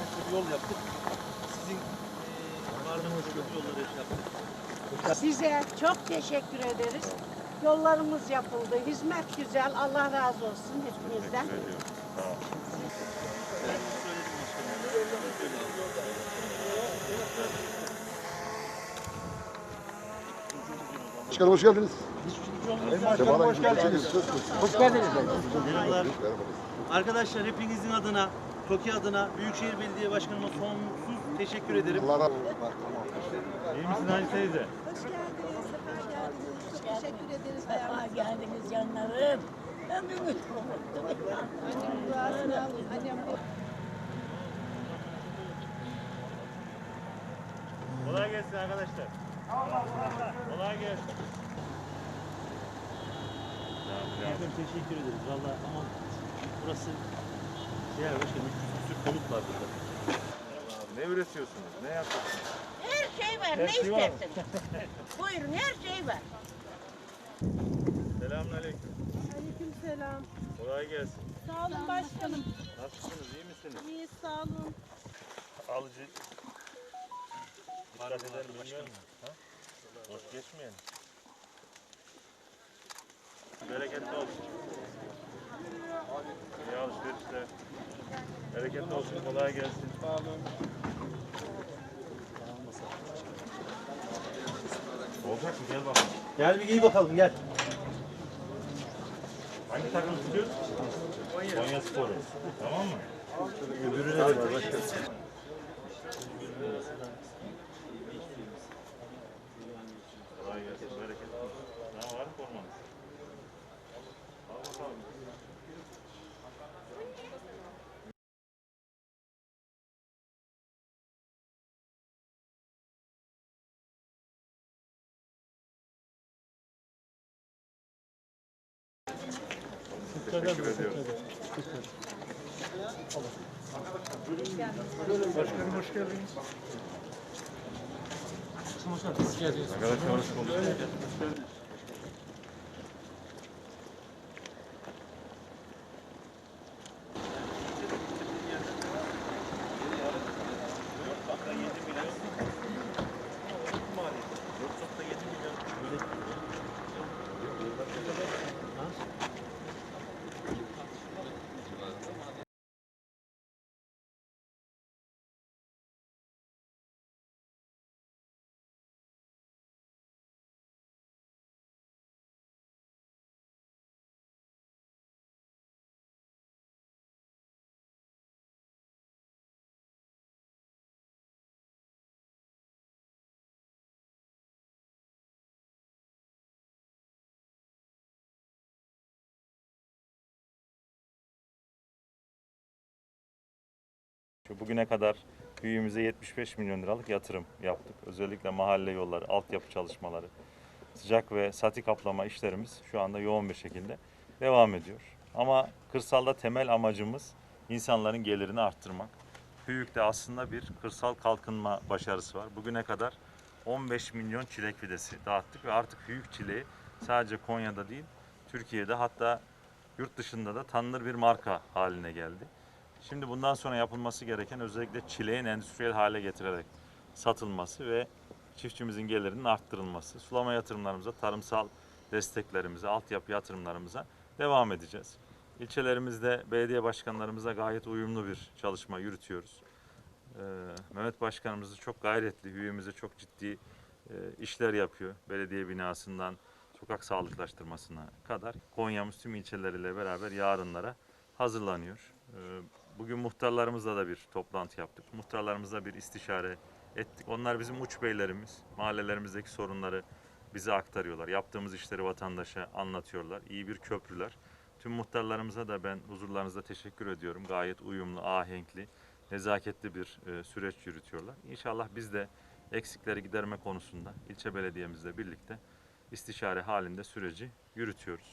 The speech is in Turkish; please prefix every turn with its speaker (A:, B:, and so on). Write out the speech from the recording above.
A: kilometre yol yaptık. Sizin vardığınız e, yolları yaptık. Size çok teşekkür ederiz. Yollarımız yapıldı. Hizmet güzel. Allah razı olsun hepinizden.
B: Başkanım hoş geldiniz.
C: Hoş geldiniz.
B: Hoş geldiniz.
D: Arkadaşlar hepinizin adına TOKİ adına Büyükşehir Belediye Başkanıma sonsuz teşekkür ederim.
B: Allah razı
C: İyi misin Hacı teyze?
A: Hoş geldiniz. Sefa geldiniz. Çok teşekkür ederiz.
E: Sefa geldiniz canlarım. Ömrümü
A: Duasını alın. Annem
C: Kolay gelsin arkadaşlar. Kolay gelsin.
D: Efendim teşekkür ederiz. Valla ama burası başkanım, küçük konut var burada.
C: Ne üretiyorsunuz? Ne yapıyorsunuz?
E: Her şey var.
C: Her
E: ne
C: şey
E: istersiniz? Buyurun her şey var.
C: Selamünaleyküm.
A: Aleyküm selam.
C: Kolay gelsin.
A: Sağ olun başkanım.
C: Nasılsınız? İyi misiniz?
A: İyi sağ olun.
C: Alıcı. Dikkat eder mi bilmiyorum. Ha? Boş geçmeyin. Bereketli olsun. İyi alışverişler. Bereketli olsun. Kolay gelsin. Sağ olun. Olacak mı? Gel bakalım.
D: Gel bir giy bakalım gel.
C: Hangi takım tutuyoruz? Konya Sporu. Tamam mı?
D: Öbürüne de var başkanım.
C: Kolay gelsin. Bereketli olsun. Ne var mı formanız? Al bakalım. Teşekkür ediyorum.
B: Başkanım hoş geldiniz.
C: Arkadaşlar hoş bulduk. Şu Bugüne kadar büyüğümüze 75 milyon liralık yatırım yaptık. Özellikle mahalle yolları, altyapı çalışmaları, sıcak ve sati kaplama işlerimiz şu anda yoğun bir şekilde devam ediyor. Ama kırsalda temel amacımız insanların gelirini arttırmak. Büyük'te aslında bir kırsal kalkınma başarısı var. Bugüne kadar 15 milyon çilek fidesi dağıttık ve artık büyük çileği sadece Konya'da değil, Türkiye'de hatta yurt dışında da tanınır bir marka haline geldi. Şimdi bundan sonra yapılması gereken özellikle çileğin endüstriyel hale getirerek satılması ve çiftçimizin gelirinin arttırılması. Sulama yatırımlarımıza, tarımsal desteklerimize, altyapı yatırımlarımıza devam edeceğiz. İlçelerimizde belediye başkanlarımıza gayet uyumlu bir çalışma yürütüyoruz. Ee, Mehmet Başkanımız çok gayretli, büyüğümüze çok ciddi e, işler yapıyor. Belediye binasından sokak sağlıklaştırmasına kadar Konya'mız tüm ilçeleriyle beraber yarınlara hazırlanıyor. Ee, Bugün muhtarlarımızla da bir toplantı yaptık. Muhtarlarımızla bir istişare ettik. Onlar bizim uç beylerimiz. Mahallelerimizdeki sorunları bize aktarıyorlar. Yaptığımız işleri vatandaşa anlatıyorlar. İyi bir köprüler. Tüm muhtarlarımıza da ben huzurlarınızda teşekkür ediyorum. Gayet uyumlu, ahenkli, nezaketli bir e, süreç yürütüyorlar. İnşallah biz de eksikleri giderme konusunda ilçe belediyemizle birlikte istişare halinde süreci yürütüyoruz.